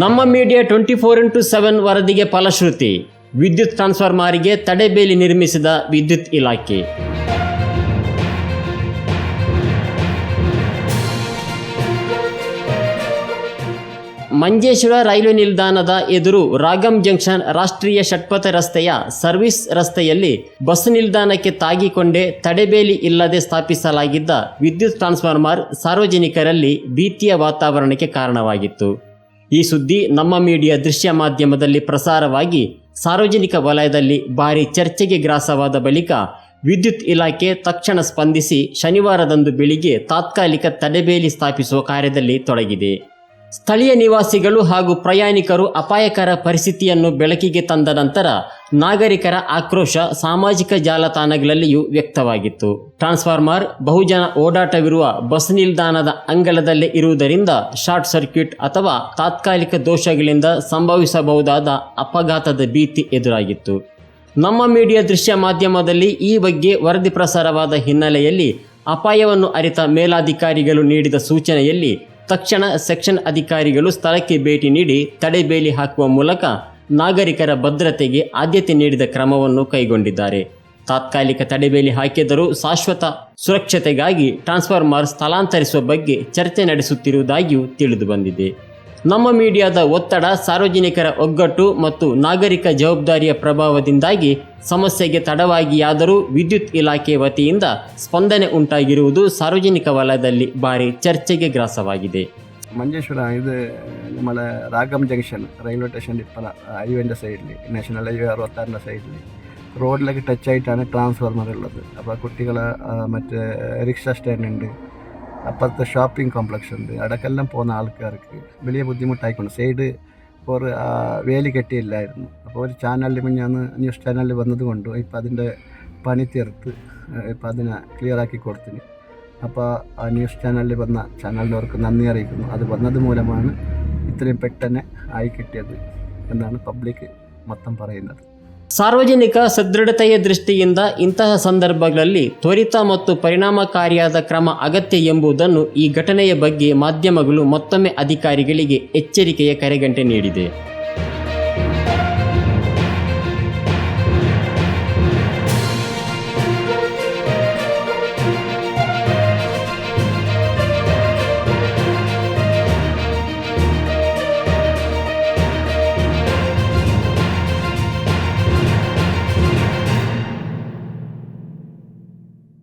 ನಮ್ಮ media twenty four into seven ವರದಿಗೆ ಫಲಶ್ರುತಿ, ವಿದ್ಯುತ್ ಟ್ರಾನ್ಸ್ಫಾರ್ಮರ್ಗೆ ತಡೆಬೇಲಿ ನಿರ್ಮಿಸಿದ ವಿದ್ಯುತ್ ಇಲಾಖೆ. ಮಂಜೇಶ್ವರ ರೈಲ್ವೆ ನಿಲ್ದಾಣದ ಎದುರು ರಾಗಂ ಜಂಕ್ಷನ್ ರಾಷ್ಟ್ರೀಯ ಷಟ್ಪಥ ರಸ್ತೆಯ ಸರ್ವಿಸ್ ರಸ್ತೆಯಲ್ಲಿ ಬಸ್ ನಿಲ್ದಾಣಕ್ಕೆ ತಾಗಿಕೊಂಡೇ ತಡೆಬೇಲಿ ಇಲ್ಲದೆ ಸ್ಥಾಪಿಸಲಾಗಿದ್ದ ವಿದ್ಯುತ್ ಟ್ರಾನ್ಸ್ಫಾರ್ಮರ್ ಸಾರ್ವಜನಿಕರಲ್ಲಿ ಭೀತಿಯ ವಾತಾವರಣಕ್ಕೆ ಕಾರಣವಾಗಿತ್ತು. ಈ ಸುದ್ದಿ ನಮ್ಮ ಮೀಡಿಯಾ ದೃಶ್ಯ ಮಾಧ್ಯಮದಲ್ಲಿ ಪ್ರಸಾರವಾಗಿ ಸಾರ್ವಜನಿಕ ವಲಯದಲ್ಲಿ ಭಾರಿ ಚರ್ಚೆಗೆ ಗ್ರಾಸವಾದ ಬಳಿಕ ವಿದ್ಯುತ್ ಇಲಾಖೆ ತಕ್ಷಣ ಸ್ಪಂದಿಸಿ ಶನಿವಾರದಂದು ಬೆಳಿಗ್ಗೆ ತಾತ್ಕಾಲಿಕ ತಡೆಬೇಲಿ ಸ್ಥಾಪಿಸುವ ಕಾರ್ಯದಲ್ಲಿ ತೊಡಗಿದೆ. ಸ್ಥಳೀಯ ನಿವಾಸಿಗಳು ಹಾಗೂ ಪ್ರಯಾಣಿಕರು ಅಪಾಯಕರ ಪರಿಸ್ಥಿತಿಯನ್ನು ಬೆಳಕಿಗೆ ತಂದ ನಂತರ ನಾಗರಿಕರ ಆಕ್ರೋಶ ಸಾಮಾಜಿಕ ಜಾಲತಾಣಗಳಲ್ಲಿಯೂ ವ್ಯಕ್ತವಾಗಿತ್ತು. ಟ್ರಾನ್ಸ್ಫಾರ್ಮರ್ ಬಹುಜನ ಓಡಾಟವಿರುವ ಬಸ್ ನಿಲ್ದಾಣದ ಅಂಗಳದಲ್ಲೇ ಇರುವುದರಿಂದ ಶಾರ್ಟ್ ಸರ್ಕ್ಯೂಟ್ ಅಥವಾ ತಾತ್ಕಾಲಿಕ ದೋಷಗಳಿಂದ ಸಂಭವಿಸಬಹುದಾದ ಅಪಘಾತದ ಭೀತಿ ಎದುರಾಗಿತ್ತು. ನಮ್ಮ ಮೀಡಿಯಾ ದೃಶ್ಯ ಮಾಧ್ಯಮದಲ್ಲಿ ಈ ಬಗ್ಗೆ ವರದಿ ಪ್ರಸಾರವಾದ ಹಿನ್ನೆಲೆಯಲ್ಲಿ ಅಪಾಯವನ್ನು ಅರಿತ ಮೇಲಾಧಿಕಾರಿಗಳು ನೀಡಿದ ಸೂಚನೆಯಲ್ಲಿ ತಕ್ಷಣ ಸೆಕ್ಷನ್ ಅಧಿಕಾರಿಗಳು ಸ್ಥಳಕ್ಕೆ ಭೇಟಿ ನೀಡಿ ತಡೆಬೇಲಿ ಹಾಕುವ ಮೂಲಕ ನಾಗರಿಕರ ಭದ್ರತೆಗೆ ಆದ್ಯತೆ ನೀಡಿದ ಕ್ರಮವನ್ನು ಕೈಗೊಂಡಿದ್ದಾರೆ. ತಾತ್ಕಾಲಿಕ ತಡೆಬೇಲಿ ಹಾಕಿದರೂ ಶಾಶ್ವತ ಸುರಕ್ಷತೆಗಾಗಿ ಟ್ರಾನ್ಸ್ಫಾರ್ಮರ್ ಸ್ಥಳಾಂತರಿಸುವ ಬಗ್ಗೆ ಚರ್ಚೆ ನಡೆಸುತ್ತಿರುವುದಾಗಿಯೂ ತಿಳಿದುಬಂದಿದೆ. ನಮ್ಮ ಮೀಡಿಯಾದ ಒತ್ತಡ, ಸಾರ್ವಜನಿಕರ ಒಗ್ಗಟ್ಟು ಮತ್ತು ನಾಗರಿಕ ಜವಾಬ್ದಾರಿಯ ಪ್ರಭಾವದಿಂದಾಗಿ ಸಮಸ್ಯೆಗೆ ತಡವಾಗಿಯಾದರೂ ವಿದ್ಯುತ್ ಇಲಾಖೆ ವತಿಯಿಂದ ಸ್ಪಂದನೆ ಉಂಟಾಗಿರುವುದು ಸಾರ್ವಜನಿಕ ವಲಯದಲ್ಲಿ ಭಾರಿ ಚರ್ಚೆಗೆ ಗ್ರಾಸವಾಗಿದೆ. മഞ്ചേശ്വരം ഇത് നമ്മളെ രാഗം ജംഗ്ഷൻ റെയിൽവേ സ്റ്റേഷന്റെ ഇപ്പം ഹൈവേന്റെ സൈഡിൽ നാഷണൽ ഹൈവേ അറുപത്താറിന്റെ സൈഡിൽ റോഡിലേക്ക് ടച്ച് ആയിട്ടാണ് ട്രാൻസ്ഫോർമർ ഉള്ളത്. അപ്പോൾ കുട്ടികൾ മറ്റേ റിക്ഷ സ്റ്റാൻഡ് ഉണ്ട്. അപ്പുറത്തെ ഷോപ്പിംഗ് കോംപ്ലക്സ് ഉണ്ട്. അടക്കെല്ലാം പോകുന്ന ആൾക്കാർക്ക് വലിയ ബുദ്ധിമുട്ടായിക്കൊണ്ട് സൈഡ് ഒരു വേലി കെട്ടിയില്ലായിരുന്നു. അപ്പോൾ ഒരു ചാനലിൽ മുന്നാന്ന് ന്യൂസ് ചാനലിൽ വന്നത് കൊണ്ടും ഇപ്പം അതിന്റെ പണി തീർത്ത് ഇപ്പം അതിനെ ക്ലിയറാക്കി കൊടുത്തിന്. അപ്പോൾ ആ ന്യൂസ് ചാനലിൽ വന്ന ചാനലിനവർക്ക് നന്ദി അറിയിക്കുന്നു അത് വന്നത് മൂലമാണ് ഇത്രയും പെട്ടെന്ന് ആയി കിട്ടിയത് എന്നാണ് പബ്ലിക് മൊത്തം പറയുന്നത് ಸಾರ್ವಜನಿಕ ಸದೃಢತೆಯ ದೃಷ್ಟಿಯಿಂದ ಇಂತಹ ಸಂದರ್ಭಗಳಲ್ಲಿ ತ್ವರಿತ ಮತ್ತು ಪರಿಣಾಮಕಾರಿಯಾದ ಕ್ರಮ ಅಗತ್ಯ ಎಂಬುದನ್ನು ಈ ಘಟನೆಯ ಬಗ್ಗೆ ಮಾಧ್ಯಮಗಳು ಮತ್ತೊಮ್ಮೆ ಅಧಿಕಾರಿಗಳಿಗೆ ಎಚ್ಚರಿಕೆಯ ಕರೆಗಂಟೆ ನೀಡಿದೆ